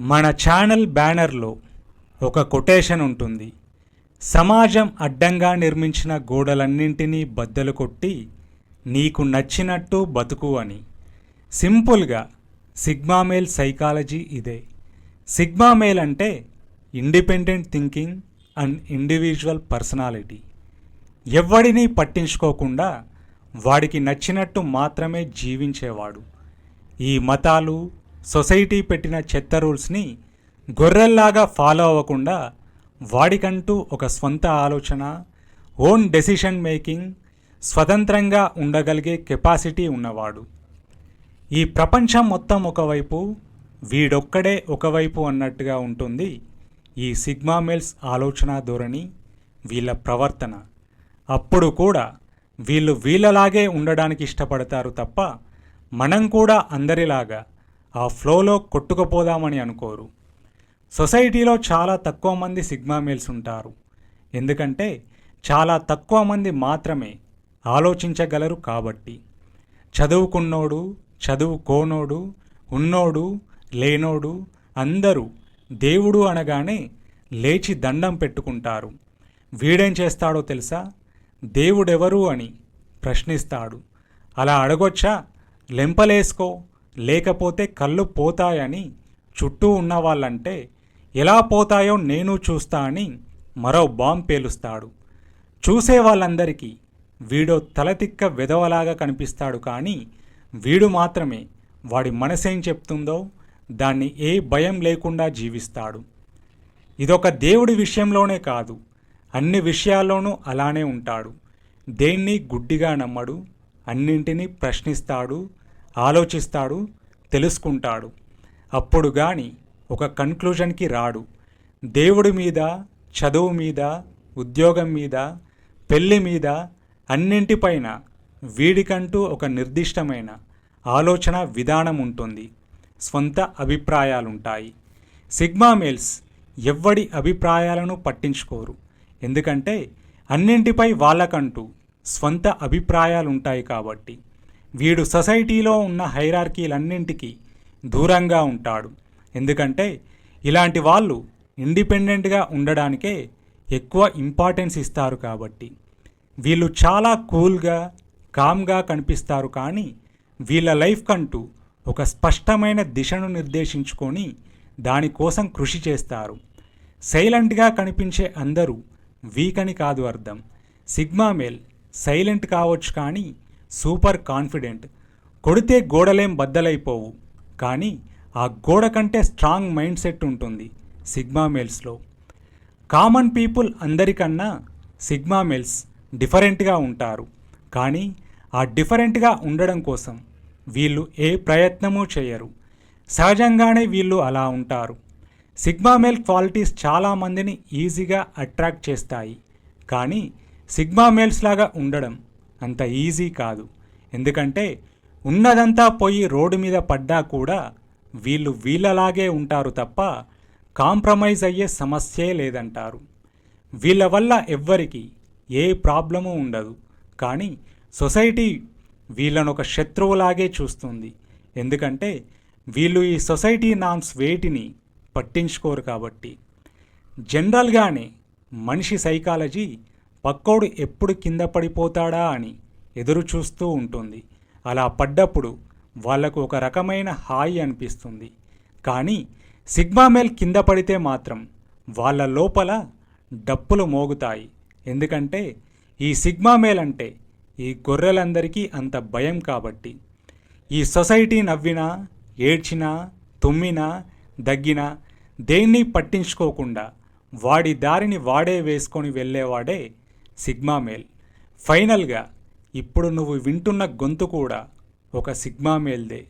మన ఛానల్ బ్యానర్లో ఒక కొటేషన్ ఉంటుంది. సమాజం అడ్డంగా నిర్మించిన గోడలన్నింటినీ బద్దలు కొట్టి నీకు నచ్చినట్టు బతుకు అని. సింపుల్గా సిగ్మామేల్ సైకాలజీ ఇదే. సిగ్మామేల్ అంటే independent thinking and individual personality. ఎవడిని పట్టించుకోకుండా వాడికి నచ్చినట్టు మాత్రమే జీవించేవాడు. ఈ మతాలు సొసైటీ పెట్టిన చెత్త రూల్స్ని గొర్రెల్లాగా ఫాలో అవ్వకుండా వాడికంటూ ఒక స్వంత ఆలోచన ఓన్ డెసిషన్ మేకింగ్ స్వతంత్రంగా ఉండగలిగే కెపాసిటీ ఉన్నవాడు. ఈ ప్రపంచం మొత్తం ఒకవైపు వీడొక్కడే ఒకవైపు అన్నట్టుగా ఉంటుంది ఈ సిగ్మా మెల్స్ ఆలోచన ధోరణి వీళ్ళ ప్రవర్తన. అప్పుడు కూడా వీళ్ళు వీళ్ళలాగే ఉండడానికి ఇష్టపడతారు తప్ప మనం కూడా అందరిలాగా ఆ ఫ్లోలో కొట్టుకుపోదామని అనుకోరు. సొసైటీలో చాలా తక్కువ మంది సిగ్మా మేల్స్ ఉంటారు. ఎందుకంటే చాలా తక్కువ మంది మాత్రమే ఆలోచించగలరు కాబట్టి. చదువుకున్నోడు చదువుకోనోడు ఉన్నోడు లేనోడు అందరూ దేవుడు అనగానే లేచి దండం పెట్టుకుంటారు. వీడేం చేస్తాడో తెలుసా? దేవుడెవరు అని ప్రశ్నిస్తాడు. అలా అడగొచ్చా? లెంపలేసుకో. లేకపోతే కళ్ళు పోతాయని చుట్టూ ఉన్న వాళ్ళంటే ఎలా పోతాయో నేను చూస్తా అని మరో బాంబ్ పేలుస్తాడు. చూసే వాళ్ళందరికీ వీడో తలతిక్క విధవలాగా కనిపిస్తాడు కానీ వీడు మాత్రమే వాడి మనసేం చెప్తుందో దాన్ని ఏ భయం లేకుండా జీవిస్తాడు. ఇదొక దేవుడి విషయంలోనే కాదు అన్ని విషయాల్లోనూ అలానే ఉంటాడు. దేన్ని గుడ్డిగా నమ్మడు అన్నింటినీ ప్రశ్నిస్తాడు ఆలోచిస్తాడు తెలుసుకుంటాడు. అప్పుడు గాని ఒక కన్క్లూజన్కి రాడు. దేవుడి మీద చదువు మీద ఉద్యోగం మీద పెళ్ళి మీద అన్నింటిపైన వీడికంటూ ఒక నిర్దిష్టమైన ఆలోచన విధానం ఉంటుంది. స్వంత అభిప్రాయాలుంటాయి. సిగ్మా మేల్స్ ఎవ్వడి అభిప్రాయాలను పట్టించుకోరు. ఎందుకంటే అన్నింటిపై వాళ్ళకంటూ స్వంత అభిప్రాయాలుంటాయి కాబట్టి. వీడు సొసైటీలో ఉన్న హైరార్కీలన్నింటికీ దూరంగా ఉంటాడు. ఎందుకంటే ఇలాంటి వాళ్ళు ఇండిపెండెంట్గా ఉండడానికే ఎక్కువ ఇంపార్టెన్స్ ఇస్తారు కాబట్టి. వీళ్ళు చాలా కూల్గా కామ్గా కనిపిస్తారు కానీ వీళ్ళ లైఫ్ కంటూ ఒక స్పష్టమైన దిశను నిర్దేశించుకొని దానికోసం కృషి చేస్తారు. సైలెంట్గా కనిపించే అందరూ వీక్ అని కాదు అర్థం. సిగ్మా మేల్ సైలెంట్ కావచ్చు కానీ సూపర్ కాన్ఫిడెంట్. కొడితే గోడలేం బద్దలైపోవు. కానీ ఆ గోడ కంటే స్ట్రాంగ్ మైండ్ సెట్ ఉంటుంది సిగ్మా మేల్స్లో. కామన్ పీపుల్ అందరికన్నా సిగ్మా మేల్స్ డిఫరెంట్గా ఉంటారు. కానీ ఆ డిఫరెంట్గా ఉండడం కోసం వీళ్ళు ఏ ప్రయత్నమూ చేయరు. సహజంగానే వీళ్ళు అలా ఉంటారు. సిగ్మా మేల్ క్వాలిటీస్ చాలామందిని ఈజీగా అట్రాక్ట్ చేస్తాయి. కానీ సిగ్మా మేల్స్ లాగా ఉండడం అంత ఈజీ కాదు. ఎందుకంటే ఉన్నదంతా పోయి రోడ్డు మీద పడ్డా కూడా వీళ్ళు వీళ్ళలాగే ఉంటారు తప్ప కాంప్రమైజ్ అయ్యే సమస్యే లేదంటారు. వీళ్ళ వల్ల ఎవ్వరికి ఏ ప్రాబ్లము ఉండదు. కానీ సొసైటీ వీళ్ళను ఒక శత్రువులాగే చూస్తుంది. ఎందుకంటే వీళ్ళు ఈ సొసైటీ నామ్స్ వేటిని పట్టించుకోరు కాబట్టి. జనరల్గానే మనిషి సైకాలజీ పక్కోడు ఎప్పుడు కింద పడిపోతాడా అని ఎదురు చూస్తూ ఉంటుంది. అలా పడ్డప్పుడు వాళ్ళకు ఒక రకమైన హాయి అనిపిస్తుంది. కానీ సిగ్మామేల్ కింద పడితే మాత్రం వాళ్ళ లోపల డప్పులు మోగుతాయి. ఎందుకంటే ఈ సిగ్మామేల్ అంటే ఈ గొర్రెలందరికీ అంత భయం కాబట్టి. ఈ సొసైటీ నవ్వినా ఏడ్చినా తుమ్మినా దగ్గినా దేన్ని పట్టించుకోకుండా వాడి దారిని వాడే వేసుకొని వెళ్ళేవాడే సిగ్మా మేల్. ఫైనల్గా ఇప్పుడు నువ్వు వింటున్న గొంతు కూడా ఒక సిగ్మా మేల్దే.